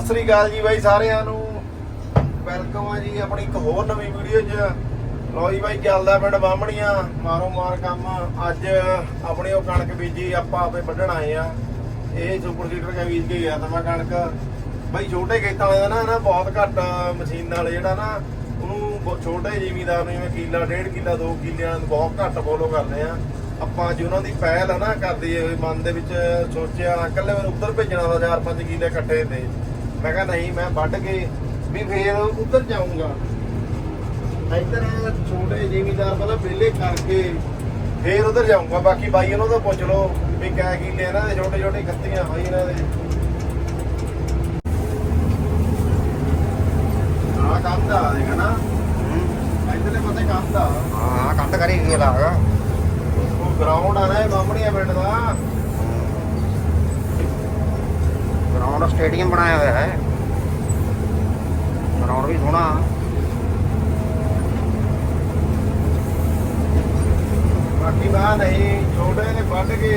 ਸਤਿ ਸ੍ਰੀ ਅਕਾਲ ਜੀ ਬਾਈ ਸਾਰਿਆਂ ਨੂੰ। ਵੈਲਕਮ ਆ ਜੀ ਆਪਣੀ ਇੱਕ ਹੋਰ ਨਵੀਂ ਵੀਡੀਓ 'ਚ। ਲੋ ਜੀ ਬਾਈ, ਚੱਲਦਾ ਪਿੰਡ ਬਾਹਮਣੀਆਂ। ਮਾਰੋ ਮਾਰ ਕੰਮ। ਅੱਜ ਆਪਣੀ ਉਹ ਕਣਕ ਬੀਜੀ, ਆਪਾਂ ਆਪੇ ਵੱਢਣ ਆਏ ਆ। ਇਹ ਸੁਪਰ ਸੀਡਰ ਕਾ ਬੀਜ ਕੇ ਗਿਆ ਤਾਂ ਮੈਂ ਕਣਕ। ਬਾਈ, ਛੋਟੇ ਖੇਤਾਂ ਵਾਲੇ ਨਾ ਨਾ ਬਹੁਤ ਘੱਟ ਮਸ਼ੀਨ ਨਾਲ ਜਿਹੜਾ ਨਾ, ਉਹਨੂੰ ਛੋਟੇ ਜ਼ਿਮੀਦਾਰ ਨੂੰ ਜਿਵੇਂ ਕਿੱਲਾ, ਡੇਢ ਕਿੱਲਾ, ਦੋ ਕਿੱਲਿਆਂ ਨੂੰ ਬਹੁਤ ਘੱਟ ਫੋਲੋ ਕਰਦੇ ਆ। ਆਪਾਂ ਅੱਜ ਉਹਨਾਂ ਦੀ ਪਹਿਲ ਹੈ ਨਾ, ਕਰਦੇ ਮਨ ਦੇ ਵਿੱਚ ਸੋਚਿਆ, ਇਕੱਲੇ ਮੈਨੂੰ ਉੱਧਰ ਭੇਜਣਾ ਦਾ ਚਾਰ ਪੰਜ ਕਿੱਲੇ ਇਕੱਠੇ ਤੇ। ਮੈਂ ਕਿਹਾ ਨਹੀਂ ਮੈਂ ਵੱਢ ਕੇ ਵੀ ਫੇਰ ਉੱਧਰ ਜਾਊਂਗਾ। ਇੱਧਰ ਛੋਟੇ ਜ਼ਿਮੀਦਾਰ ਮਤਲਬ ਵਿਹਲੇ ਕਰਕੇ ਫੇਰ ਉਧਰ ਜਾਊਂਗਾ। ਬਾਕੀ ਬਾਈ ਉਹਨਾਂ ਤੋਂ ਪੁੱਛ ਲਓ ਵੀ ਕਿਆ ਕਿੱਲੇ ਇਹਨਾਂ ਦੇ ਛੋਟੇ ਛੋਟੇ ਖੱਤੀਆਂ ਬਾਈ ਇਹਨਾਂ ਦੇ। ਆ ਕੰਮ ਦਾ ਦੇਖਾ ਨਾ। ਇੱਧਰਲੇ ਪਾਸੇ ਕੰਮ ਦਾ ਹਾਂ ਕੰਧ ਕਰੀ ਗਈ ਲਾਗ ਉਹ ਗਰਾਊਂਡ ਆ ਨਾ ਇਹ ਬਾਹਮਣੀਆਂ ਪਿੰਡ ਦਾ। ਗਰਾਊਂਡ ਸਟੇਡੀਅਮ ਬਣਾਇਆ ਹੋਇਆ ਹੈ। ਗਰਾਊਂਡ ਵੀ ਸੋਹਣਾ। ਬਾਕੀ ਬਾਹ ਨਹੀਂ ਛੋਟੇ ਨੇ ਵੱਢ ਕੇ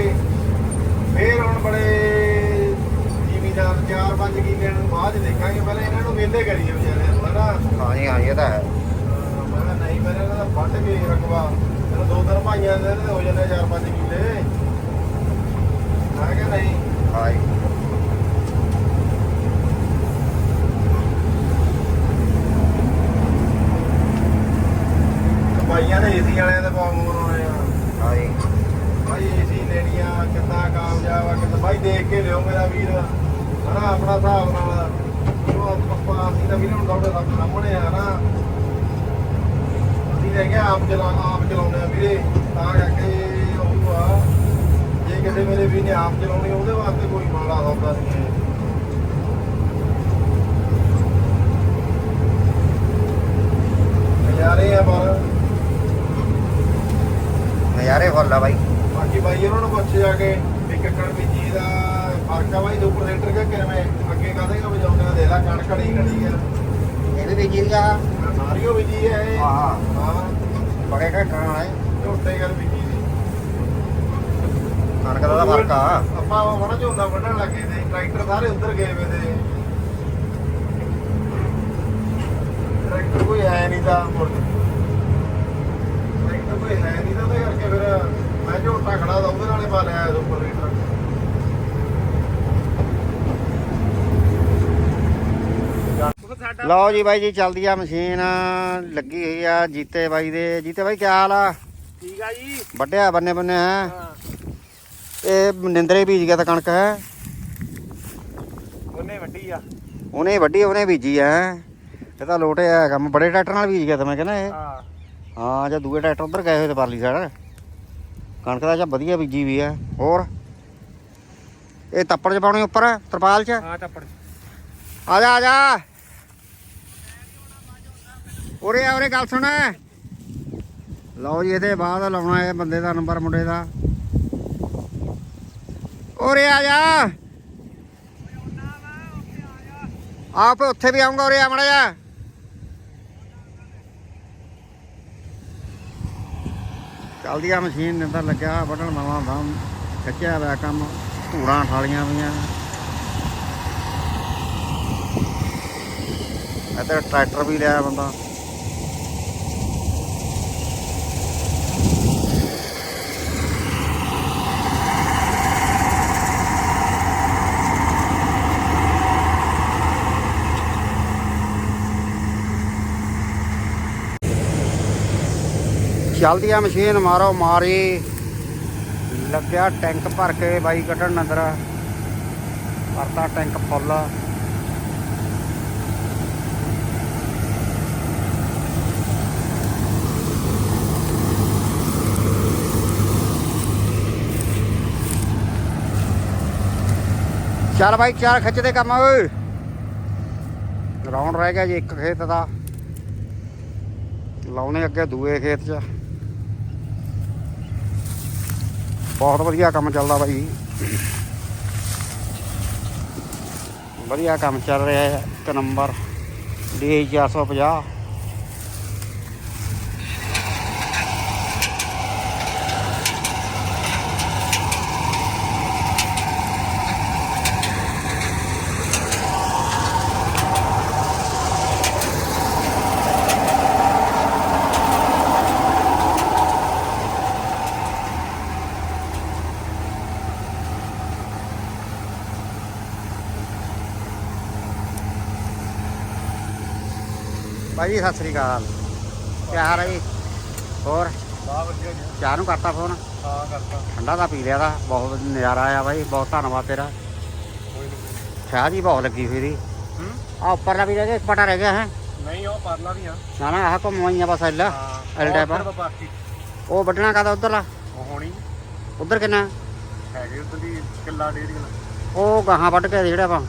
ਫੇਰ ਹੁਣ ਬੜੇ ਜ਼ਿਮੀਦਾਰ ਚਾਰ ਪੰਜ ਕਿੱਲੇ ਨੂੰ ਬਾਅਦ ਦੇਖਾਂਗੇ ਪਹਿਲਾਂ ਇਹਨਾਂ ਨੂੰ ਵਿਹਲੇ ਕਰੀਏ ਵਿਚਾਰਿਆਂ ਨੂੰ ਹਨਾ? ਹਾਂ ਜੀ ਹਾਂ ਇਹ ਤਾਂ ਹੈ। ਮੈਂ ਨਹੀਂ ਮੇਰੇ ਇਹਨਾਂ ਦਾ ਵੱਢ ਕੇ ਰਕਬਾ ਚਲੋ ਦੋ ਤਿੰਨ ਭਾਈਆਂ ਦੇ ਹੋ ਜਾਂਦੇ ਚਾਰ ਪੰਜ ਕਿੱਲੇ। ਮੈਂ ਕਿਹਾ ਨਹੀਂ। ਹਾਂ ਜੀ ਭਾਈਆਂ ਨੇ ਏਸੀ ਵਾਲਿਆਂ ਦੇ ਬਹੁਤ ਮੂਰ ਹੋਣੇ ਆ ਹਾਂ ਜੀ ਭਾਈ ਏਸੀ ਲੈਣੀਆਂ ਕਿੰਨਾ ਕਾਮਯਾਬ ਆ ਕਿੰਨਾ ਭਾਈ ਦੇਖ ਕੇ ਲਿਓ ਮੇਰਾ ਵੀਰ ਹਨਾ ਆਪਣਾ ਹਿਸਾਬ ਨਾਲ ਉਹ ਆਪਾਂ ਅਸੀਂ ਤਾਂ ਵੀਰ ਹੁਣ ਤੁਹਾਡੇ ਸਭ ਸਾਹਮਣੇ ਆ ਨਾ ਅਸੀਂ ਲੈ ਕੇ ਆਪ ਚਲਾ ਆਪ ਚਲਾਉਂਦੇ ਆ ਵੀਰੇ ਤਾਂ ਕਰਕੇ ਉਹ ਆ ਜੇ ਕਿਸੇ ਮੇਰੇ ਵੀਰ ਨੇ ਆਪ ਚਲਾਉਣੀ ਉਹਦੇ ਵਾਸਤੇ ਕੋਈ ਮਾੜਾ ਸੌਦਾ ਨਹੀਂ ਹੈ ਨਜ਼ਾਰੇ ਆ ਪਰ ਨਜ਼ਾਰੇ ਫੁੱਲ ਆ ਬਾਈ ਬਾਕੀ ਬਾਈ ਉਹਨਾਂ ਨੂੰ ਪੁੱਛ ਜਾ ਕੇ ਵੀ ਕੱਕੜ ਬੀਜੀ ਦਾ ਫ਼ਰਕ ਆ ਬਾਈ ਸੁਪਰ ਸੈਂਟਰ ਕਿ ਕਿਵੇਂ? ਅੱਗੇ ਕਾਹਦੇ ਕਾ ਵਜਾਉਂਦੇ ਆ ਦੇ ਲਾ ਕਣ ਖੜੀ ਖੜੀ ਆ। ਇਹ ਵੀ ਬੀਜੀ ਦੀ ਆ ਸਾਰੀਓ ਬੀਜੀ ਹੈ ਇਹ। ਹਾਂ ਹਾਂ। ਬੜੇ ਘਟਣਾ ਵਾਲੇ। ਝੋਟੇ ਗੱਲ ਬੀਜੀ ਦੀ ਕਣਕ ਦਾ ਤਾਂ ਫ਼ਰਕ ਆ। ਆਪਾਂ ਵੜਾ ਝੋਨਾ ਵੱਢਣ ਲੱਗੇ ਤੇ ਟਰੈਕਟਰ ਸਾਰੇ ਉੱਧਰ ਗਏ ਵੇ ਤੇ। ਟਰੈਕਟਰ ਕੋਈ ਹੈ ਨਹੀਂ ਤਾਂ ਮੁੜ। ਟਰੈਕਟਰ ਕੋਈ ਹੈ ਨਹੀਂ ਤਾਂ ਉਹਦੇ ਕਰਕੇ ਫਿਰ ਮੈਂ ਝੋਟਾ ਖੜਾ ਦਾ ਉਹਦੇ ਨਾਲੇ ਪਾ ਲਿਆ ਸੁਪਰ ਲੀਟਰ ਲਓ ਜੀ ਬਾਈ ਜੀ ਚੱਲਦੀ ਆ ਮਸ਼ੀਨ। ਲੱਗੀ ਹੋਈ ਆ ਜੀਤੇ ਬਾਈ ਦੇ। ਜੀਤੇ ਬਾਈ ਕੀ ਹਾਲ ਆ? ਠੀਕ ਆ ਜੀ। ਵੱਡਿਆ ਬੰਨੇ ਬੰਨੇ ਹੈ। ਇਹ ਨਿੰਦਰੇ ਬੀਜ ਗਿਆ ਤਾਂ ਕਣਕ ਹੈ? ਉਹਨੇ ਵੱਡੀ ਆ। ਉਹਨੇ ਵੱਡੀ ਉਹਨੇ ਬੀਜੀ ਐ ਇਹ ਤਾਂ ਲੋਟੇ ਆ ਕੰਮ। ਬੜੇ ਟਰੈਕਟਰ ਨਾਲ ਬੀਜ ਗਿਆ ਤਾਂ ਮੈਂ ਕਹਿੰਦਾ ਇਹ। ਹਾਂ। ਹਾਂ ਜੇ ਦੂਏ ਟਰੈਕਟਰ ਉਧਰ ਗਏ ਹੋਏ ਤੇ ਪਰਲੀ ਸਾਈਡ। ਕਣਕ ਦਾ ਚਾ ਵਧੀਆ ਬੀਜੀ ਵੀ ਐ ਹੋਰ? ਇਹ ਤੱਪੜ ਚ ਪਾਉਣੀ ਉੱਪਰ ਤਰਪਾਲ ਚ? ਹਾਂ ਟੱਪੜ ਆ ਜਾ ਆ ਜਾ। ਉਰੇ ਆ ਉਰੇ ਗੱਲ ਸੁਣ। ਲਓ ਜੀ ਇਹਦੇ ਬਾਅਦ ਲਾਉਣਾ ਇਹ ਬੰਦੇ ਦਾ ਨੰਬਰ ਮੁੰਡੇ ਦਾ। ਉਰੇ ਆ ਜਾ। ਆਪ ਉੱਥੇ ਵੀ ਆਉਂਗਾ ਉਰੇ ਆ ਮੜਾ ਜਾ ਚੱਲਦੀ ਆ ਮਸ਼ੀਨ ਨੇ ਲੱਗਿਆ ਵੱਢਣ ਨਵਾਂ ਦਮ ਕੱਚਿਆ ਹੋਇਆ ਕੰਮ, ਧੂੜਾਂ ਠਾਲੀਆਂ ਪਈਆਂ। ਇੱਧਰ ਟਰੈਕਟਰ ਵੀ ਲਿਆ ਬੰਦਾ। ਚੱਲਦੀ ਆ ਮਸ਼ੀਨ, ਮਾਰੋ ਮਾਰੀ। ਲੱਗਿਆ ਟੈਂਕ ਭਰ ਕੇ ਬਾਈ ਕੱਢਣ ਅੰਦਰ। ਭਰਤਾ ਟੈਂਕ ਫੁੱਲ। ਚੱਲ ਬਾਈ, ਚਾਰ ਖਿੱਚ ਦੇ ਕੰਮ। ਓਏ ਗਰਾਊਂਡ ਰਹਿ ਗਿਆ ਜੀ ਇੱਕ ਖੇਤ ਦਾ। ਲਾਉਣੇ ਅੱਗੇ ਦੂਏ ਖੇਤ 'ਚ। ਬਹੁਤ ਵਧੀਆ ਕੰਮ ਚੱਲਦਾ ਬਾਈ। ਜੀ ਵਧੀਆ ਕੰਮ ਚੱਲ ਰਿਹਾ ਹੈ, ਇੱਕ ਨੰਬਰ। ਡੀ 450 ਭਾਈ ਜੀ ਸਤਿ ਸ੍ਰੀ ਅਕਾਲ। ਕੀ ਹਾਲ ਹੈ ਜੀ? ਹੋਰ? ਬਾ ਵਧੀਆ ਜੀ। ਚਾਹ ਨੂੰ ਕਰਤਾ ਫੋਨ? ਹਾਂ ਕਰਤਾ। ਠੰਡਾ ਦਾ ਪੀ ਲਿਆ ਦਾ ਬਹੁਤ ਨਜ਼ਾਰਾ ਆਇਆ ਬਾਈ ਬਹੁਤ ਧੰਨਵਾਦ ਤੇਰਾ। ਚਾਹ ਜੀ ਬਹੁਤ ਲੱਗੀ ਹੋਈ ਦੀ। ਹੂੰ ਆ ਉੱਪਰਲਾ ਵੀ ਰਹਿ ਗਿਆ ਇੱਕ ਪਟਾ ਰਹਿ ਗਿਆ ਹੈ। ਨਹੀਂ ਉਹ ਪਰਲਾ ਵੀ ਆ। ਨਾ ਨਾ ਆਹ ਘੁੰਮਵਾਈਆਂ ਬਸ ਐਲਾ ਐਲ। ਬਾਕੀ। ਉਹ ਵੱਢਣਾ ਕਾਦਾ ਉਧਰਲਾ? ਉਹ ਹੋਣੀ। ਉਧਰ ਕਿੰਨਾ? ਹੈਗੇ ਉਧਰ ਦੀ ਕਿੱਲਾ ਡੇਰੀ ਵਾਲਾ ਉਹ ਗਾਹਾਂ ਵੱਢ ਕੇ ਜਿਹੜਾ ਆਪਾਂ।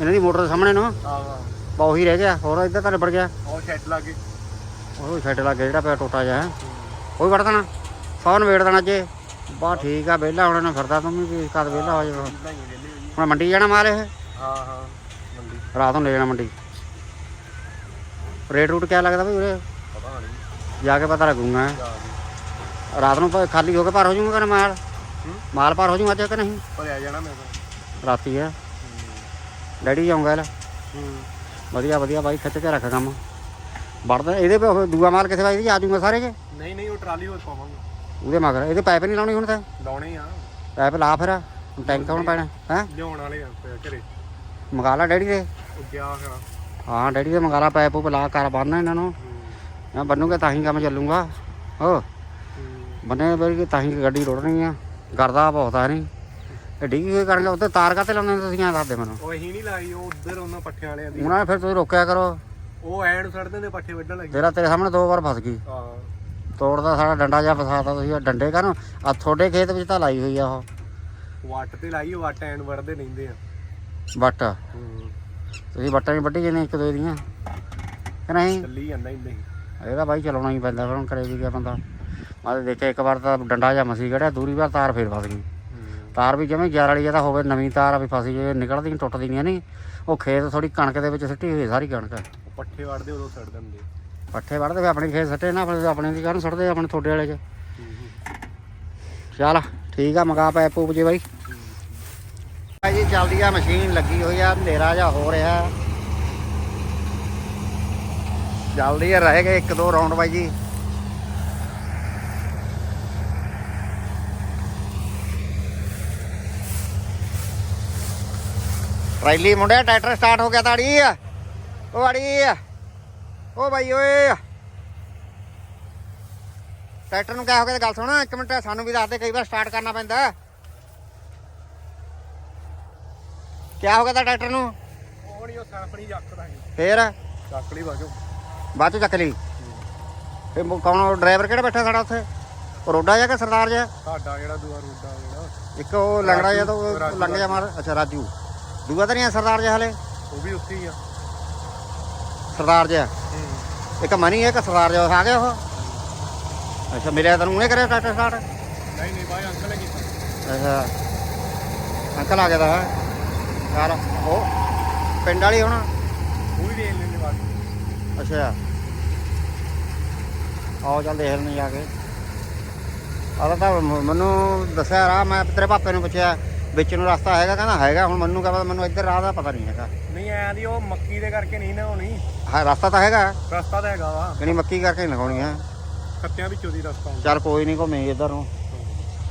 ਇਹਨਾਂ ਦੀ ਮੋਟਰ ਦੇ ਸਾਹਮਣੇ ਨੂੰ। ਆਹ। ਬਾ ਉਹੀ ਰਹਿ ਗਿਆ ਹੋਰ ਇੱਧਰ ਤਾਂ ਨਿਬੜ ਗਿਆ। ਉਹ ਸ਼ੈੱਡ ਲਾਗੇ ਉਹ ਛੱਡ ਲੱਗ ਗਿਆ ਜਿਹੜਾ ਪਿਆ ਟੋਟਾ ਜਿਹਾ। ਉਹ ਵੀ ਵੱਢ ਦੇਣਾ ਸੌ ਨਵੇੜ ਦੇਣਾ ਜੇ। ਬਾ ਠੀਕ ਆ ਵਿਹਲਾ ਹੁਣ ਨਾ ਫਿਰਦਾ ਤੂੰ ਵੀ ਕਦ ਵਿਹਲਾ ਹੋ ਜਾਣਾ ਜੀ ਹੁਣ ਮੰਡੀ ਜਾਣਾ ਮਾਲ ਇਹ? ਹਾਂ ਹਾਂ ਮੰਡੀ। ਰਾਤ ਨੂੰ ਲੈ ਜਾਣਾ ਮੰਡੀ। ਰੇਟ ਰੂਟ ਕਿਆ ਲੱਗਦਾ ਬਈ ਉਰੇ? ਪਤਾ ਨਹੀਂ। ਜਾ ਕੇ ਪਤਾ ਲੱਗੂਗਾ। ਜਾ ਜੀ ਰਾਤ ਨੂੰ ਖਾਲੀ ਹੋ ਕੇ ਭਰ ਹੋ ਜਾਊਗਾ ਕਿ ਮਾਲ? ਮਾਲ ਭਰ ਹੋ ਜਾਊਗਾ ਅੱਜ ਕਿ ਨਹੀਂ? ਪਰ ਆ ਜਾਣਾ ਮੈਂ ਰਾਤੀ ਆ। ਡੈਡੀ ਜਾਊਂਗਾ ਲੈ। ਹੂੰ। ਵਧੀਆ ਵਧੀਆ ਬਾਈ ਖਿੱਚ ਕੇ ਰੱਖ ਕੰਮ। ਵੜਦਾ ਇਹਦੇ ਪੇ ਦੂਆ ਮਾਲ ਕਿੱਥੇ ਬਾਈ ਆ ਜਾਊਗਾ ਸਾਰੇ ਕੇ? ਨਹੀਂ ਨਹੀਂ ਉਹ ਟਰਾਲੀ ਹੋਰ ਪਾਵਾਂਗੇ। ਉਹਦੇ ਮਗਰ। ਇਹਦੇ ਪਾਈਪ ਨਹੀਂ ਲਾਉਣੀ ਹੁਣ ਤਾਂ? ਲਾਉਣੇ ਆ। ਪਾਈਪ ਲਾ ਫਿਰ ਹੁਣ ਟੈਂਕ ਕੌਣ ਪੈਣਾ ਹੈ? ਲਿਆਉਣ ਵਾਲੇ ਆ ਘਰੇ। ਮੰਗਾ ਲਾ ਡੈਡੀ ਦੇ? ਉਹ ਗਿਆ ਖਰਾ ਹਾਂ ਡੈਡੀ ਦੇ ਮੰਗਾ ਲਾ ਪਾਈਪ ਉਹ ਲਾ ਕਰ ਬੰਨ੍ਹਣਾ ਇਹਨਾਂ ਨੂੰ। ਮੈਂ ਬੰਨੂਗਾ ਤਾਂ ਹੀ ਕੰਮ ਚੱਲੂਗਾ। ਹੋ। ਬੰਨੇ ਬਈ ਤਾਂ ਹੀ ਗੱਡੀ ਰੋੜਨੀ ਆ। ਕਰਦਾ ਬਹੁਤ ਆ ਨਹੀਂ ਇਹ ਡਿੱਗੀ ਹੋਈ ਕਰਨਗੇ ਉੱਤੇ ਤਾਰ ਕਾਤੇ ਲਾਉਂਦੇ ਤੁਸੀਂ ਆ ਦੱਸ ਦੇ ਮੈਨੂੰ। ਉਹ ਇਹੀ ਨਹੀਂ ਲਾਈ ਉਹ ਉਧਰ ਉਹਨਾਂ ਪੱਠਿਆਂ ਵਾਲਿਆਂ ਦੀ। ਉਹਨਾਂ ਨੇ ਫਿਰ ਤੁਸੀਂ ਰੋਕਿਆ ਕਰੋ। ਉਹ ਐਂ ਨੂੰ ਸੜਦੇ ਨੇ ਪੱਠੇ ਵੱਢਣ ਲੱਗੇ। ਤੇਰਾ ਤੇਰੇ ਸਾਹਮਣੇ ਦੋ ਵਾਰ ਫਸ ਗਈ। ਹਾਂ। ਤੋੜਦਾ ਸਾਡਾ ਡੰਡਾ ਜਿਹਾ ਫਸਾਤਾ ਤੁਸੀਂ ਆਹ ਡੰਡੇ ਕਾਹਨੂੰ ਆ ਤੁਹਾਡੇ ਖੇਤ ਵਿੱਚ ਤਾਂ ਲਾਈ ਹੋਈ ਆ ਉਹ। ਵੱਟ ਤੇ ਲਾਈ ਉਹ ਵੱਟ ਐਂ ਨੂੰ ਵੜਦੇ ਰਹਿੰਦੇ ਆ। ਹੂੰ। ਤੁਸੀਂ ਬੱਟਾਂ ਹੀ ਵੱਢੀ ਜਾਂਦੇ ਇੱਕ ਦੋ ਦੀਆਂ ਕਿ ਨਹੀਂ? ਚੱਲੀ ਜਾਂਦਾ ਹੀ। ਇਹਦਾ ਬਾਈ ਚਲਾਉਣਾ ਹੀ ਪੈਂਦਾ ਫਿਰ ਹੁਣ ਕਰੇ ਵੀ ਗਿਆ ਬੰਦਾ। ਮੈਂ ਤਾਂ ਦੇਖਿਆ ਇੱਕ ਵਾਰ ਤਾਂ ਡੰਡਾ ਜਿਹਾ ਮਸੀ ਖੜਿਆ ਦੂਰੀ ਵਾਰ ਤਾਰ ਫੇਰ ਫਸ ਗਈ। ਤਾਰ ਵੀ ਜਿਵੇਂ 11 ਵਾਲੀ ਤਾਂ ਹੋਵੇ ਨਵੀਂ ਤਾਰ ਆ ਵੀ ਫਸੀ ਜੇ ਨਿਕਲਦੀ ਨੀ, ਟੁੱਟਦੀ ਨਹੀਂ ਨਹੀਂ ਉਹ ਖੇਤ ਥੋੜੀ ਕਣਕ ਦੇ ਵਿੱਚ ਸਿੱਟੀ ਹੋਈ ਸਾਰੀ ਕਣਕ। ਪੱਠੇ ਵੜਦੇ ਉਦੋਂ ਸੜ ਦਿੰਦੇ ਪੱਠੇ ਵੜਦੇ ਫਿਰ ਆਪਣੇ ਖੇਤ ਸੱਟੇ ਨਾ ਆਪਣੇ ਆਪਣੇ ਦੀ ਕਾਹਨੂੰ ਸੁੱਟਦੇ ਆਪਣੇ ਤੁਹਾਡੇ ਵਾਲੇ 'ਚ। ਚੱਲ ਠੀਕ ਆ ਮਗਾ ਪੈ ਪੂਪ ਜੀ ਬਾਈ। ਭਾਈ ਜੀ ਚੱਲਦੀ ਆ ਮਸ਼ੀਨ ਲੱਗੀ ਹੋਈ ਆ ਹਨੇਰਾ ਜਿਹਾ ਹੋ ਰਿਹਾ। ਜਲਦੀ ਆ ਰਹਿ ਗਏ ਇੱਕ ਦੋ ਰਾਉਂਡ ਬਾਈ ਜੀ। ਰੈਲੀ ਮੁੰਡਿਆ ਟਰੈਕਟਰ ਸਟਾਰਟ ਹੋ ਗਿਆ ਤਾੜੀ। ਉਹ ਆੜੀ। ਉਹ ਬਾਈ ਓਏ। ਟਰੈਕਟਰ ਨੂੰ ਕਿਆ ਹੋ ਗਿਆ ਗੱਲ ਸੁਣ ਇੱਕ ਮਿੰਟ ਸਾਨੂੰ ਵੀ ਦੱਸ ਦੇ ਕਈ ਵਾਰ ਸਟਾਰਟ ਕਰਨਾ ਪੈਂਦਾ। ਕਿਆ ਹੋ ਗਿਆ ਤਾਂ ਟਰੈਕਟਰ ਨੂੰ? ਉਹ ਨਹੀਂ ਉਹ ਸਾਫਣੀ ਜੱਕਦਾ ਫੇਰ? ਚੱਕਲੀ ਬਾਜੋ। ਬਾਅਦ ਚ ਚੱਕ ਲਈ। ਫੇ ਕੌਣ ਡਰਾਈਵਰ ਕਿਹੜਾ ਬੈਠਾ ਸਾਡਾ ਉੱਥੇ? ਰੋਡਾ ਜਾ ਕੇ ਸਰਦਾਰ ਜਿਹਾ? ਸਾਡਾ ਜਿਹੜਾ ਦੂਆ ਰੂਡਾ ਜਿਹੜਾ? ਇੱਕ ਉਹ ਲੰਗੜਾ ਜਿਹਾ ਤਾਂ ਲੰਗ ਜਾ ਮਾਰ ਅੱਛਾ ਰਾਜੂ। ਦੂਆ ਤਾਂ ਨਹੀਂ ਆ ਸਰਦਾਰ ਜਿਹਾ ਹਲੇ? ਉਹ ਵੀ ਉੱਥੇ ਹੀ ਆ। ਸਰਦਾਰ ਜਿਹਾ? ਇੱਕ ਮਨੀ ਹੈ ਇੱਕ ਸਰਦਾਰ ਜਿਹਾ ਆ ਗਿਆ ਉਹ? ਅੱਛਾ ਮਿਲਿਆ ਤੈਨੂੰ ਉਹਨੇ ਕਰਿਆ ਸਟਾਰਟ? ਨਹੀਂ ਨਹੀਂ ਬਾਈ ਅੰਕਲ ਨੇ ਕੀਤਾ ਅੱਛਾ। ਅੰਕਲ ਆ ਗਿਆ ਤਾਂ ਯਾਰ ਉਹ ਪਿੰਡ ਵਾਲੀ ਹੁਣ? ਉਹ ਵੀ ਦੇਖ ਲੈਣੇ ਬਾਕੀ ਅੱਛਾ। ਆਓ ਚੱਲ ਦੇਖ ਲੈਣੇ ਜਾ ਕੇ। ਆਹ ਤਾਂ ਮੈਨੂੰ ਦੱਸਿਆ ਰਾਹ ਮੈਂ ਤੇਰੇ ਪਾਪੇ ਨੂੰ ਪੁੱਛਿਆ। ਵਿੱਚ ਨੂੰ ਰਸਤਾ ਹੈਗਾ ਕਹਿੰਦਾ ਹੈਗਾ ਹੁਣ ਮੈਨੂੰ ਕਹਿੰਦਾ ਮੈਨੂੰ ਇੱਧਰ ਰਾਹ ਦਾ ਪਤਾ ਨਹੀਂ ਹੈਗਾ। ਨਹੀਂ ਐਂ ਦੀ ਉਹ ਮੱਕੀ ਦੇ ਕਰਕੇ ਨਹੀਂ ਨਾ ਹੋਣੀ ਹਾਂ ਰਸਤਾ ਤਾਂ ਹੈਗਾ। ਰਸਤਾ ਤਾਂ ਹੈਗਾ ਵਾ। ਜਿਹੜੀ ਮੱਕੀ ਕਰਕੇ ਨਹੀਂ ਲਗਾਉਣੀ ਹੈ। ਖੱਤਿਆਂ ਵਿੱਚੋਂ ਦੀ ਰਸਤਾ ਹੁੰਦਾ। ਚੱਲ ਕੋਈ ਨਹੀਂ ਘੁੰਮੇ ਇੱਧਰ ਨੂੰ।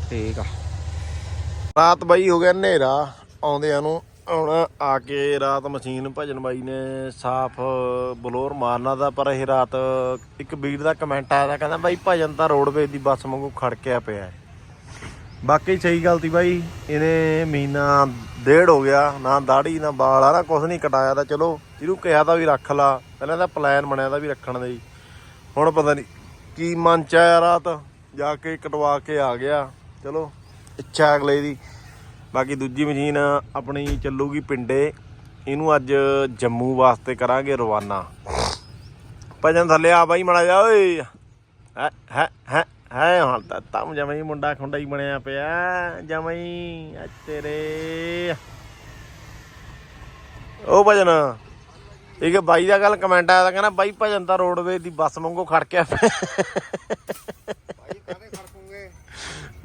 ਠੀਕ ਆ। ਰਾਤ ਬਾਈ ਹੋ ਗਿਆ ਹਨੇਰਾ ਆਉਂਦਿਆਂ ਨੂੰ ਹੁਣ ਆ ਕੇ ਰਾਤ ਮਸ਼ੀਨ ਭਜਨ ਬਾਈ ਨੇ ਸਾਫ਼ ਬਲੋਰ ਮਾਰਨਾ ਦਾ ਪਰ ਇਹ ਰਾਤ ਇੱਕ ਵੀਰ ਦਾ ਕਮੈਂਟ ਆਇਆ ਕਹਿੰਦਾ ਬਾਈ ਭਜਨ ਤਾਂ ਰੋਡਵੇਜ ਦੀ ਬੱਸ ਵਾਂਗੂ ਖੜਕਿਆ ਪਿਆ ਹੈ। ਬਾਕੀ ਸਹੀ ਗੱਲ ਤੀ ਬਾਈ, ਇਹਨੇ ਮਹੀਨਾ ਡੇਢ ਹੋ ਗਿਆ, ਨਾ ਦਾੜੀ ਨਾ ਬਾਲ ਆ ਨਾ ਕੁਝ ਨਹੀਂ ਕਟਾਇਆ ਤਾਂ ਚਲੋ ਇਹਨੂੰ ਕਿਹਾ ਤਾਂ ਵੀ ਰੱਖ ਲਾ, ਪਹਿਲਾਂ ਤਾਂ ਪਲਾਨ ਬਣਿਆ ਤਾਂ ਵੀ ਰੱਖਣ ਦਾ ਜੀ। ਹੁਣ ਪਤਾ ਨਹੀਂ ਕੀ ਮਨ ਚ ਆਇਆ ਰਾਤ ਜਾ ਕੇ ਕਟਵਾ ਕੇ ਆ ਗਿਆ, ਚਲੋ, ਇੱਛਾ ਅਗਲੇ ਦੀ। ਬਾਕੀ ਦੂਜੀ ਮਸ਼ੀਨ ਆਪਣੀ ਚੱਲੂਗੀ ਪਿੰਡੇ, ਇਹਨੂੰ ਅੱਜ ਜੰਮੂ ਵਾਸਤੇ ਕਰਾਂਗੇ ਰਵਾਨਾ। ਭਜਨ ਥੱਲੇ ਆ ਬਾਈ ਮੜਾ ਜਾ ਓਏ, ਹੈ ਹੈ ਹੈ। ਹੈ ਹਾਲ ਤਾਂ ਤਮ ਜਮਈ ਮੁੰਡਾ ਖੁੰਡਾ ਹੀ ਬਣਿਆ ਪਿਆ ਜਮਈ ਆ ਤੇਰੇ। ਉਹ ਭਜਨ ਇੱਕ ਬਾਈ ਦਾ ਗੱਲ ਕਮੈਂਟ ਆਇਆ ਤਾਂ ਕਹਿੰਦਾ ਬਾਈ ਭਜਨ ਤਾਂ ਰੋਡਵੇ ਦੀ ਬੱਸ ਵਾਂਗੂ ਖੜਕਿਆ ਪਿਆ। ਭਾਈ ਕਾਹਦੇ ਖੜਕੂਗੇ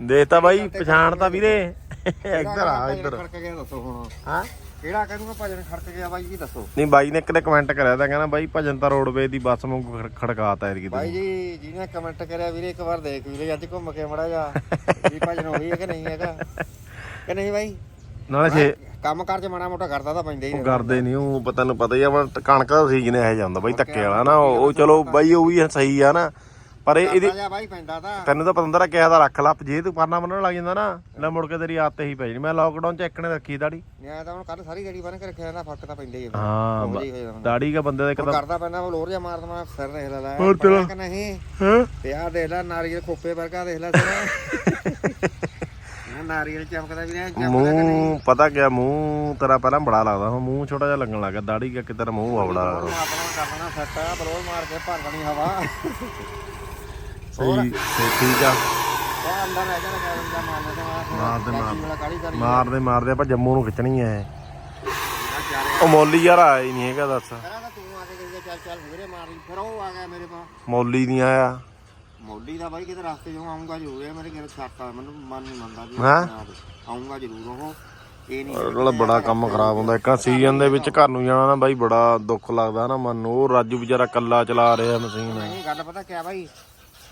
ਦੇਖ ਬਾਈ ਪਛਾਣ ਤਾਂ ਵੀਰੇ। ਇੱਧਰ ਆ ਇੱਧਰ। ਖੜਕ ਗਿਆ ਦੱਸੋ ਹੁਣ। ਹਾਂ? ਕਿਹੜਾ ਕਹਿੰਦਾ ਭਜਨ ਖੜਕ ਗਿਆ ਬਾਈ ਜੀ ਦੱਸੋ? ਨਹੀਂ ਬਾਈ ਨੇ ਇੱਕ ਨੇ ਕਮੈਂਟ ਕਰਿਆ ਤਾਂ ਕਹਿੰਦਾ ਬਾਈ ਭਜਨ ਤਾਂ ਰੋਡਵੇ ਦੀ ਬੱਸ ਵਾਂਗੂ ਖੜ- ਖੜਕਾਤਾ ਐਤਕੀ ਬਾਈ ਤੁਸੀਂ ਜੀ ਜਿਹਨੇ ਕਮੈਂਟ ਕਰਿਆ ਵੀਰੇ ਇੱਕ ਵਾਰ ਦੇਖ ਵੀਰੇ ਅੱਜ ਘੁੰਮ ਕੇ ਮੜਾ ਜਾ। ਵੀ ਭਜਨ ਹੋਈ ਹੈ ਕਿ ਨਹੀਂ ਹੈਗਾ? ਕਿ ਨਹੀਂ ਬਾਈ? ਨਾਲੇ ਛੇ ਕੰਮ ਕਾਰ ਚ ਮਾੜਾ ਮੋਟਾ ਕਰਦਾ ਤਾਂ ਪੈਂਦਾ ਹੀ ਉਹ ਕਰਦੇ ਨਹੀਂ ਉਹ ਪਤਾ ਨੂੰ ਪਤਾ ਹੀ ਆ ਪਰ ਕਣਕ ਦਾ ਸੀਜ਼ਨ ਇਹ ਜਾਂਦਾ ਬਾਈ ਧੱਕੇ ਵਾਲਾ ਨਾ ਉਹ ਉਹ ਚਲੋ ਬਾਈ ਉਹ ਵੀ ਸਹੀ ਆ ਨਾ। ਪਰ ਇਹ- ਇਹਦੀ ਜਾ ਬਾਈ ਪੈਂਦਾ ਤਾਂ। ਤੈਨੂੰ ਤਾਂ ਪਤੰਦਰਾ ਕਿਹਾ ਦਾ ਰੱਖ ਲਾ ਜੇ ਤੂੰ ਪਰਨਾ ਬੰਨਣ ਲੱਗ ਜਾਂਦਾ ਨਾ ਲੈ ਮੁੜ ਕੇ ਤੇਰੀ ਆਦਤ ਹੀ ਪੈ ਜਾਣੀ। ਮੈਂ ਲੋਕਡਾਊਨ ਚ ਇੱਕ ਨੇ ਰੱਖੀ ਦਾੜੀ। ਮੈਂ ਤਾਂ ਹੁਣ ਕੱਲ ਸਾਰੀ ਗੜੀ ਬਣ ਕੇ ਰੱਖਿਆ ਜਾਂਦਾ ਫ਼ਰਕ ਤਾਂ ਪੈਂਦਾ ਹੀ ਆ। ਹਾਂ ਦਾੜੀ ਕਾ ਬੰਦੇ ਦਾ ਇੱਕਦਮ ਕਰਦਾ ਪੈਂਦਾ ਲੋਰ ਜਿਹਾ ਮਾਰਦਾ ਮੈਂ ਸਿਰ ਦੇਖ ਲੈ ਲੈ ਹੋਰ ਤੇਰਾ- ਨਹੀਂ? ਹਾਂ? ਤੇ ਆਹ ਦੇਖ ਲੈ ਨਾਰੀਅਲ ਖੋਪੇ ਵਰਗਾ ਦੇਖ ਲੈ ਸਿਰ ਇਹ ਨਾਰੀਅਲ ਚਮਕਦਾ ਵੀ ਨਹੀਂ ਚਮਕਦਾ ਕਿ ਨਹੀਂ? ਮੂੰਹ ਪਤਾ ਗਿਆ ਮੂੰਹ ਤੇਰਾ ਪਹਿਲਾਂ ਬੜਾ ਲੱਗਦਾ ਹੁਣ ਮੂੰਹ ਛੋਟਾ ਜਿਹਾ ਲੱਗਣ ਲੱਗਾ ਦਾੜੀ ਕਾ ਕਿ ਤੇਰਾ ਮੂੰਹ ਆ ਬੜਾ ਉਹਨੂੰ ਆਪਣਾ ਕਰਨਾ ਸੈੱਟ ਆ ਬਲੋਰ ਮਾਰ ਕੇ ਭਰ ਦੇਣੀ ਹਵਾ। ਸਹੀ ਸਹੀ ਠੀਕ ਆ। ਤੇ ਮਾਰਦੇ ਮਾਰਦੇ ਆਪਾਂ ਜੰਮੂ ਨੂੰ ਖਿੱਚਣੀ ਐ। ਜਾ ਉਹ ਮੌਲੀ ਯਾਰ ਆਇਆ ਹੀ ਨਹੀਂ ਹੈਗਾ ਦੱਸ। ਤਾਂ ਤੂੰ ਮੌਲੀ ਨਹੀਂ ਆਇਆ ਮੋਢੀ ਦਾ ਬਾਈ ਕਿਤੇ ਰਸਤੇ ਚੋਂ ਆਉਂਗਾ ਜ਼ਰੂਰ ਹੈ ਮੇਰੇ ਘਰ ਛੱਟ ਆ ਮੈਨੂੰ ਮਨ ਨਹੀਂ ਮੰਨਦਾ ਹੈਂ? ਆਉਂਗਾ ਜ਼ਰੂਰ ਉਹ। ਇਹ ਨਹੀਂ ਉਹਦਾ ਬੜਾ ਕੰਮ ਖਰਾਬ ਹੁੰਦਾ। ਇੱਕ ਸੀਜ਼ਨ ਦੇ ਵਿੱਚ ਘਰ ਨੂੰ ਜਾਣਾ ਨਾ ਬਾਈ ਬੜਾ ਦੁੱਖ ਲੱਗਦਾ ਨਾ ਮਨ ਨੂੰ। ਉਹ ਰਾਜੂ ਵਿਚਾਰਾ ਕੱਲਾ ਚਲਾ ਰਿਹਾ ਮਸ਼ੀਨ। ਨਹੀਂ ਗੱਲ ਪਤਾ ਕਿਆ ਬਾਈ?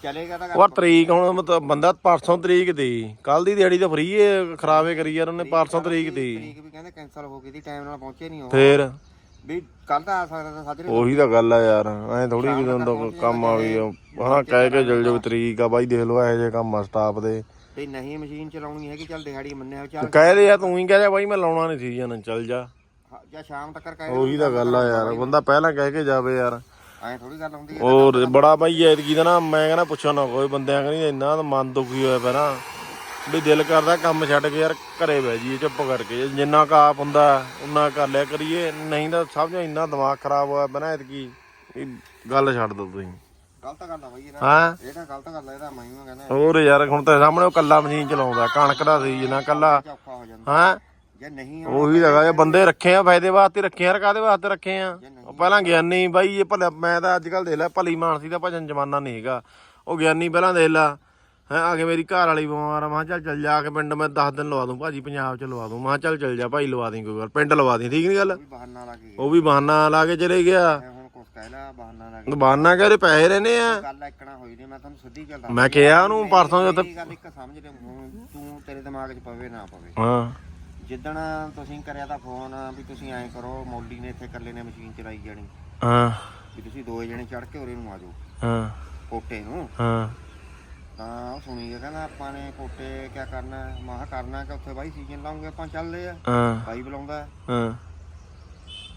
ਚਲੇਗਾ ਤਾਂ ਉਹ ਤਰੀਕ ਹੁਣ ਮਤਲਬ ਬੰਦਾ ਪਰਸੋਂ ਤਰੀਕ ਦੀ ਕੱਲ ਦੀ ਦਿਹਾੜੀ ਤਾਂ ਫਰੀ ਏ ਖਰਾਬੇ ਕਰੀ ਯਾਰ ਉਹਨੇ ਪਰਸੋਂ ਤਰੀਕ ਦੀ। ਤਰੀਕ ਵੀ ਕਹਿੰਦੇ ਕੈਨਸਲ ਹੋ ਗਈ ਦੀ ਟਾਈਮ ਨਾਲ ਪਹੁੰਚੇ ਨਹੀਂ ਉਹ। ਫੇਰ? ਵੀ ਕੱਲ ਤਾਂ ਆ ਸਕਦਾ ਤਾਂ ਸਾਜਰੇ ਉਹੀ ਤਾਂ ਗੱਲ ਆ ਯਾਰ ਐ ਥੋੜੀ ਵੀ ਹੁੰਦਾ ਕੰਮ ਆ ਵੀ ਹਨਾ ਕਹਿ ਕੇ ਜਲ ਜੋ ਤਰੀਕ ਆ ਬਾਈ ਦੇਖ ਲਓ ਇਹੋ ਕੰਮ ਆ ਸਟਾਫ ਦੇ। ਤੇ ਨਹੀਂ ਮਸ਼ੀਨ ਚਲਾਉਣੀ ਹੈਗੀ ਚੱਲ ਦਿਹਾੜੀ ਮੰਨਿਆ ਚੱਲ। ਕਹਿ ਤੂੰ ਹੀ ਕਹਿ ਜਾ ਬਾਈ ਮੈਂ ਲਾਉਣਾ ਨਹੀਂ ਚੱਲ ਜਾ। ਹਾਂ, ਜਾਂ ਸ਼ਾਮ ਤੱਕ ਕਹੇ ਉਹੀ ਤਾਂ ਗੱਲ ਆ ਯਾਰ ਬੰਦਾ ਪਹਿਲਾਂ ਕਹਿ ਕੇ ਜਾਵੇ ਯਾਰ। ਐ ਥੋੜੀ ਗੱਲ ਹੁੰਦੀ ਹੈ ਹੋਰ ਬੜਾ ਬਾਈ ਐਤਕੀ ਦਾ ਨਾ ਮੈਂ ਕਹਿੰਦਾ ਪੁੱਛੋ ਨਾ ਕੋਈ ਬੰਦਿਆਂ ਕਹਿੰਦੀ ਇੰਨਾ ਮਨ ਦੁਖੀ ਹੋਇਆ ਨਾ। ਵੀ ਦਿਲ ਕਰਦਾ ਕੰਮ ਛੱਡ ਕੇ ਯਾਰ ਘਰੇ ਬਹਿ ਜਾਈਏ ਚੁੱਪ ਕਰਕੇ। ਜਿੰਨਾ ਕਾਪ ਹੁੰਦਾ ਉਹਨਾਂ ਕਰ ਲਿਆ ਕਰੀਏ। ਨਹੀਂ ਤਾਂ ਸਮਝੋ ਇੰਨਾ ਦਿਮਾਗ ਖਰਾਬ ਹੋਇਆ ਨਾ ਐਤਕੀ ਇਹ ਗੱਲ ਛੱਡ ਦੋ ਤੁਸੀਂ। ਗਲਤ ਗੱਲ ਆ ਬਾਈ ਇਹ ਹਾਂ? ਇਹ ਤਾਂ ਗਲਤ ਗੱਲ ਆ ਇਹਦਾ ਮੈਂ ਹੀ ਕਹਿੰਦਾ। ਹੋਰ ਯਾਰ ਹੁਣ ਤਾਂ ਸਾਹਮਣੇ ਉਹ ਕੱਲਾ ਮਸ਼ੀਨ ਚਲਾਉਂਦਾ ਕਣਕ ਦਾ ਸੀ ਨਾ ਕੱਲਾ। ਹਾਂ? ਜੇ ਨਹੀਂ ਉਹੀ ਜਗ੍ਹਾ ਇਹ ਬੰਦੇ ਰੱਖੇ ਆ ਫਾਇਦੇ ਵਾਸਤੇ ਰੱਖੇ ਆ ਕਾਦੇ ਵਾਸਤੇ ਰੱਖੇ ਆ? ਉਹ ਪਹਿਲਾਂ ਗਿਆਨੀ ਬਾਈ ਇਹ ਭਲੇ ਮੈਂ ਤਾਂ ਅੱਜ ਕੱਲ ਦੇਖ ਲੈ ਭਲੀ ਮਾਨਸੀ ਦਾ ਭਜਨ ਜਮਾਨਾ ਨਹੀਂ ਹੈਗਾ। ਉਹ ਗਿਆਨੀ ਪਹਿਲਾਂ ਦੇਖ ਲੈ ਹੈ ਆ ਕੇ ਮੇਰੀ ਘਰ ਵਾਲੀ ਬਿਮਾਰ ਆ ਮੈਂ ਚੱਲ ਚੱਲ ਜਾ ਕੇ ਪਿੰਡ ਮੈਂ 10 ਦਿਨ ਲਵਾ ਦੂੰ ਭਾਜੀ ਪੰਜਾਬ ਚ ਲਵਾ ਦੂੰ। ਮੈਂ ਚੱਲ ਚੱਲ ਜਾ ਭਾਈ ਲਵਾ ਦੀ ਕੋਈ ਗੱਲ ਪਿੰਡ ਲਵਾ ਦੀ ਠੀਕ ਨਹੀਂ ਗੱਲ? ਬਹਾਨਾ ਲਾ ਕੇ ਉਹ ਵੀ ਬਹਾਨਾ ਲਾ ਕੇ ਚਲੇ ਗਿਆ। ਹੁਣ ਕੁਛ ਬਹਾਨਾ ਲਾ ਕੇ ਬਹਾਨਾ ਪੈਸੇ ਰਹਿੰਦੇ ਆ? ਗੱਲ ਇੱਕਣਾ ਹੋਈ ਨਹੀਂ ਮੈਂ ਤੁਹਾਨੂੰ ਸਿੱਧੀ ਗੱਲ ਦੱਸ ਮੈਂ ਕਿਹਾ ਉਹਨੂੰ ਪਰਸੋਂ ਜਦੋਂ ਮੇਰੀ ਗੱਲ ਇੱਕ ਸਮਝ ਲੈ ਹੁਣ ਤੂੰ ਤੇਰੇ ਦਿਮਾਗ 'ਚ ਪਵੇ ਨਾ ਪਵੇ। ਹਾਂ। ਜਿੱਦਣ ਤੁਸੀਂ ਕਰਿਆ ਤਾਂ ਫੋਨ ਵੀ ਤੁਸੀਂ ਐਂ ਕਰੋ ਮੌਲੀ ਨੇ ਇੱਥੇ ਇਕੱਲੇ ਨੇ ਮਸ਼ੀਨ ਚਲਾਈ ਜਾਣੀ। ਹਾਂ। ਵੀ ਤੁਸੀਂ ਦੋ ਜਣੇ ਚੜ ਕੇ ਉਰੇ ਨੂੰ ਆ ਜਾਓ। ਹਾਂ। ਕੋਟੇ ਨੂੰ। ਹਾਂ। ਤਾਂ ਉਹ ਸੁਣੀ ਗਿਆ ਕਹਿੰਦਾ ਆਪਾਂ ਨੇ ਕੋਟੇ ਕਿਆ ਕਰਨਾ ਹੈ? ਮੈਂ ਕਿਹਾ ਕਰਨਾ ਕਿ ਉੱਥੇ ਬਾਈ ਸੀਜ਼ਨ ਲਾਉਂਗੇ ਆਪਾਂ ਚੱਲਦੇ ਆ। ਹਾਂ। ਬਾਈ ਬੁਲਾਉਂਦਾ ਹਾਂ।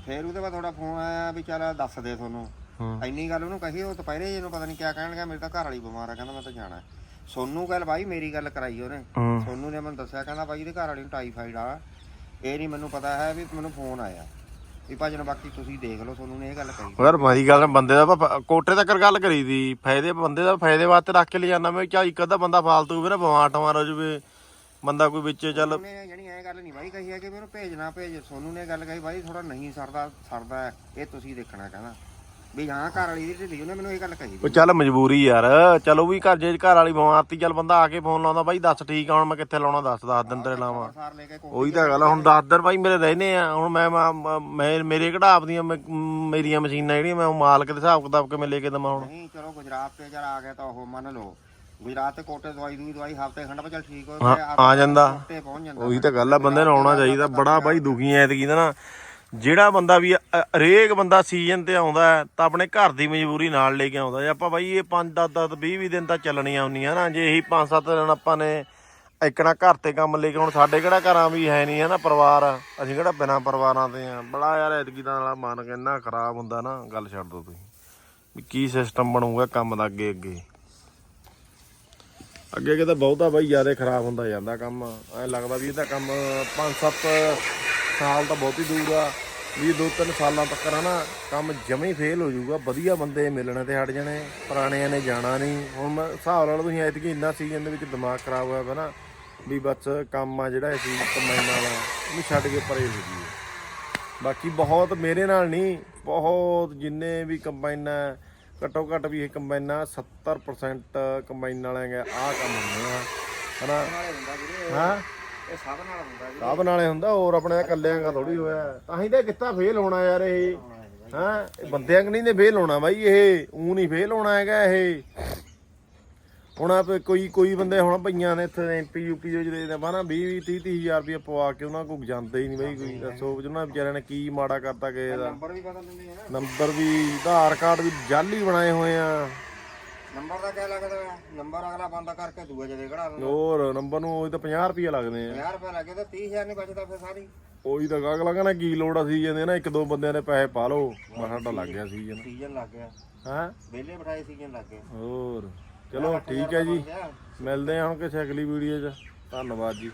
ਫਿਰ ਉਹਦੇ ਬਾਅਦ ਤੁਹਾਡਾ ਫੋਨ ਆਇਆ ਵੀ ਚੱਲ ਦੱਸ ਦੇ ਤੁਹਾਨੂੰ। ਹਾਂ। ਇੰਨੀ ਗੱਲ ਉਹਨੂੰ ਕਹੀ ਉਹ ਦੁਪਹਿਰੇ ਜਿਹਨੂੰ ਪਤਾ ਨਹੀਂ ਕਿਆ ਕਹਿਣ ਲੱਗਾ ਮੇਰੇ ਤਾਂ ਘਰ ਵਾਲੀ ਬਿਮਾਰ ਆ ਕਹਿੰਦਾ ਮੈਂ ਤਾਂ ਜਾਣਾ ਹੈ। ਸੋਨੂੰ ਗੱਲ ਬਾਈ ਮੇਰੀ ਗੱਲ ਕਰਾਈ ਉਹਨੇ। ਹਾਂ। ਸੋਨੂੰ ਨੇ ਮੈਨੂੰ ਦੱਸਿਆ ਕਹਿੰਦਾ ਬਾਈ ਇਹਦੇ ਘਰ ਵਾਲੀ ਨੂੰ ਟਾਈਫਾਈਡ ਆ। ਇਹ ਨਹੀਂ ਮੈਨੂੰ ਪਤਾ ਹੈ ਵੀ ਮੈਨੂੰ ਫੋਨ ਆਇਆ। ਵੀ ਭਾਜਨ ਬਾਕੀ ਤੁਸੀਂ ਦੇਖ ਲਓ ਸੋਨੂੰ ਨੇ ਇਹ ਗੱਲ ਕਹੀ। ਯਾਰ ਮਾਰੀ ਗੱਲ ਬੰਦੇ ਦਾ ਆਪਾਂ ਕੋਟੇ ਤੱਕ ਗੱਲ ਕਰੀ ਦੀ। ਫਾਇਦੇ ਬੰਦੇ ਦਾ ਫਾਇਦੇ ਵਾਸਤੇ ਰੱਖ ਕੇ ਲੈ ਜਾਂਦਾ ਮੈਂ ਕਿਹਾ ਇੱਕ ਅੱਧਾ ਬੰਦਾ ਫਾਲਤੂ ਵੀ ਨਾ ਬਿਮਾਰ ਟਮਾਰ ਹੋ ਜਵੇ। ਬੰਦਾ ਕੋਈ ਵਿੱਚ ਚੱਲ। ਉਹਨੇ ਜਣੀ ਐ ਗੱਲ ਨਹੀਂ ਬਾਈ ਕਹੀ ਹੈ ਕਿ ਮੈਨੂੰ ਭੇਜਣਾ ਭੇਜ। ਸੋਨੂੰ ਨੇ ਗੱਲ ਕਹੀ ਬਾਈ ਥੋੜਾ ਨਹੀਂ ਸਰਦਾ ਸਰਦਾ ਹੈ, ਇਹ ਤੁਸੀਂ ਦੇਖਣਾ ਕਹਿੰਦਾ। ਵੀ ਹਾਂ ਘਰ ਵਾਲੀ ਦੀ ਢਿੱਲੀ ਉਹਨੇ ਮੈਨੂੰ ਇਹ ਗੱਲ ਕਹੀ ਉਹ ਚੱਲ ਮਜਬੂਰੀ ਯਾਰ ਚਲੋ ਵੀ ਘਰ ਜੇ ਘਰ ਵਾਲੀ ਬਿਮਾਰ ਤੀ ਚੱਲ ਬੰਦਾ ਆ ਕੇ ਫੋਨ ਲਾਉਂਦਾ ਬਾਈ ਦੱਸ ਠੀਕ ਆ ਹੁਣ ਮੈਂ ਕਿੱਥੇ ਲਾਉਣਾ ਦੱਸ ਦੱਸ ਦਿਨ ਤੇਰੇ ਲਾਵਾਂ। ਸਾਰ ਲੈ ਕੇ ਕੋਲ ਉਹੀ ਤਾਂ ਗੱਲ ਆ, ਹੁਣ 10 ਦਿਨ ਬਾਈ ਮੇਰੇ ਰਹਿਨੇ ਆ ਹੁਣ ਮੈਂ ਮੈਂ- ਮੈਂ ਮੇਰੇ ਕਿਹੜਾ ਆਪਦੀਆਂ ਮੈਂ- ਮੇਰੀਆਂ ਮਸ਼ੀਨਾਂ ਜਿਹੜੀਆਂ ਮੈਂ ਉਹ ਮਾਲਕ ਦੇ ਹਿਸਾਬ ਕਿਤਾਬ ਕਿਵੇਂ ਲੈ ਕੇ ਦਵਾਂ ਹੁਣ? ਨਹੀਂ ਚਲੋ ਗੁਜਰਾਤ ਤੇ ਜਰ ਆ ਗਿਆ ਤਾਂ ਉਹ ਮੰਨ ਲਓ। ਗੁਜਰਾਤ ਤੇ ਕੋਟੇ ਦਵਾਈ ਦੂਈ ਦਵਾਈ ਹਫ਼ਤੇ ਖੰਡ ਚੱਲ ਠੀਕ ਹੋ ਹਾਂ, ਗਿਆ ਆ ਜਾਂਦਾ। ਕੋਟੇ ਪਹੁੰਚ ਜਾਂਦਾ। ਉਹੀ ਤਾਂ ਗੱਲ ਆ ਬੰਦੇ ਨੂੰ ਆਉਣਾ ਚਾਹੀਦਾ ਬੜਾ ਬਾਈ ਦੁਖੀ ਐ ਐਤਕੀ ਦਾ ਨਾ। ਜਿਹੜਾ ਬੰਦਾ ਵੀ ਹਰੇਕ ਬੰਦਾ ਸੀਜ਼ਨ ਤੇ ਆਉਂਦਾ ਤਾਂ ਆਪਣੇ ਘਰ ਦੀ ਮਜਬੂਰੀ ਨਾਲ ਲੈ ਕੇ ਆਉਂਦਾ ਜੇ ਆਪਾਂ ਬਾਈ, ਇਹ 5 10 10 20 20 ਦਿਨ ਤਾਂ ਚੱਲਣੀਆਂ ਹੁੰਦੀਆਂ ਨਾ, ਜੇ ਇਹੀ 5 7 ਦਿਨ ਆਪਾਂ ਨੇ ਇੱਕਣਾ ਘਰ ਤੇ ਕੰਮ ਲੈ ਕੇ ਹੁਣ ਸਾਡੇ ਕਿਹੜਾ ਘਰਾਂ ਵੀ ਹੈ ਨਹੀਂ ਹੈ ਨਾ ਪਰਿਵਾਰ। ਅਸੀਂ ਕਿਹੜਾ ਬਿਨਾਂ ਪਰਿਵਾਰਾਂ ਤੇ ਆ ਬੜਾ ਯਾਰ ਐਤਕੀ ਦਾ ਨਾਲ ਮਨ ਕਿੰਨਾ ਖਰਾਬ ਹੁੰਦਾ ਨਾ, ਗੱਲ ਛੱਡ ਦੋ ਤੁਸੀਂ। ਵੀ ਕੀ ਸਿਸਟਮ ਬਣੂਗਾ ਕੰਮ ਦਾ ਅੱਗੇ ਅੱਗੇ। ਅੱਗੇ ਅੱਗੇ ਤਾਂ ਬਹੁਤਾ ਬਾਈ ਜ਼ਿਆਦਾ ਖਰਾਬ ਹੁੰਦਾ ਜਾਂਦਾ ਕੰਮ। ਐ ਲੱਗਦਾ ਵੀ ਇਹਦਾ ਕੰਮ 5-7 ਸਾਲ ਤਾਂ ਬਹੁਤ ਹੀ ਦੂਰ ਆ। ਵੀ 2-3 ਸਾਲਾਂ ਤੱਕ ਨਾ ਕੰਮ ਜਮੇ ਹੀ ਫੇਲ ਹੋ ਜਾਊਗਾ। ਵਧੀਆ ਬੰਦੇ ਮਿਲਣੇ ਤੇ ਹਟ ਜਾਣੇ ਪੁਰਾਣਿਆਂ ਨੇ ਜਾਣਾ ਨਹੀਂ। ਹੁਣ ਮੈਂ ਹਿਸਾਬ ਨਾਲ ਤੁਸੀਂ ਐਤਕੀ ਇੰਨਾ ਸੀਜ਼ਨ ਦੇ ਵਿੱਚ ਦਿਮਾਗ ਖਰਾਬ ਹੋਇਆ ਪਿਆ ਨਾ ਵੀ ਬਸ ਕੰਮ ਆ ਜਿਹੜਾ ਅਸੀਂ ਕੰਬਾਈਨਾਂ ਵਾਲਾ ਉਹਨੂੰ ਛੱਡ ਕੇ ਪਰੇ ਹੋ ਜਾਈਏ। ਬਾਕੀ ਬਹੁਤ ਮੇਰੇ ਨਾਲ ਨਹੀਂ ਬਹੁਤ ਜਿੰਨੇ ਵੀ ਕੰਬਾਈਨਾਂ ਘੱਟੋ ਘੱਟ ਵੀ ਇਹ ਕੰਬਾਈਨਾਂ 70% ਕੰਬਾਈਨ ਵਾਲਿਆਂ ਦੇ ਆਹ ਕੰਮ ਹੁੰਦੇ ਆ। ਹਨਾ? ਨਾਲੇ ਹਾਂ? ਇਹ ਸਭ ਨਾਲ ਹੁੰਦਾ ਵੀਰੇ ਸਭ ਨਾਲੇ ਹੁੰਦਾ ਹੋਰ ਆਪਣੇ ਇਕੱਲਿਆਂ ਦਾ ਥੋੜੀ ਹੋਇਆ। ਤਾਂ ਹੀ ਤਾਂ ਕਿੱਤਾ ਫੇਲ ਹੋਣਾ ਯਾਰ ਇਹ। ਹਾਂ ਇਹ ਬੰਦਿਆਂ ਕਿ ਨਹੀਂ ਨੇ ਫੇਲ ਹੋਣਾ ਬਾਈ ਇਹ। ਊ ਨਹੀਂ ਫੇਲ ਹੋਣਾ ਹੈਗਾ ਇਹ। ਹੁਣ ਆਪ ਕੋਈ ਕੋਈ ਬੰਦੇ ਹੁਣ ਭਈਆਂ ਨੇ ਇੱਥੇ ਐਮਪੀ ਯੂਪੀ ਦੇ ਜਿਹੜੇ ਨੇ ਬਾਨਾ 20 20 30 30000 ਰੁਪਏ ਪਵਾ ਕੇ ਉਹਨਾਂ ਕੋਲ ਜਾਂਦੇ ਹੀ ਨਹੀਂ ਬਈ ਕੋਈ। ਦੱਸੋ ਜਿਹਨਾਂ ਵਿਚਾਰਿਆਂ ਨੇ ਕੀ ਮਾੜਾ ਕਰਤਾ ਕਿਸੇ ਦਾ। ਨੰਬਰ ਵੀ ਬਦਲ ਦਿੰਦੇ ਆ ਨਾ। ਨੰਬਰ ਵੀ ਆਧਾਰ ਕਾਰਡ ਵੀ ਜਾਲੀ ਬਣਾਏ ਹੋਏ ਆ। ਨੰਬਰ ਦਾ ਕਿਆ ਲੱਗਦਾ ਹੈ? ਨੰਬਰ ਅਗਲਾ ਬੰਦਾ ਕਰਕੇ ਦੂਆ ਜਦੇ ਕਢਾ ਦਿੰਦਾ। ਹੋਰ ਨੰਬਰ ਨੂੰ ਉਹ ਤਾਂ 50 ਰੁਪਏ ਲੱਗਦੇ ਆ। 50 ਰੁਪਏ ਲੱਗੇ ਤਾਂ 30000 ਨਹੀਂ ਬਚਦਾ ਫਿਰ ਸਾਰੀ। ਉਹੀ ਤਾਂ ਅਗਲਾ ਕਹਿੰਦਾ ਕੀ ਲੋੜ ਸੀ ਜਾਂਦੇ ਨਾ ਇੱਕ ਦੋ ਬੰਦਿਆਂ ਦੇ ਪੈਸੇ ਪਾ ਲਓ। ਮੈਂ ਸਾਡਾ ਲੱਗ ਗਿਆ ਸੀ ਜਨ ਸੀਜ਼ਨ ਲੱਗ ਗਿਆ। ਹਾਂ? ਵਿਹਲੇ ਬਿਠਾਏ ਸੀਜ਼ਨ ਲੱਗ ਗਿਆ ਹੋਰ ਚਲੋ ਠੀਕ ਹੈ ਜੀ। ਮਿਲਦੇ ਹਾਂ ਹੁਣ ਕਿਸੇ ਅਗਲੀ ਵੀਡੀਓ 'ਚ। ਧੰਨਵਾਦ ਜੀ।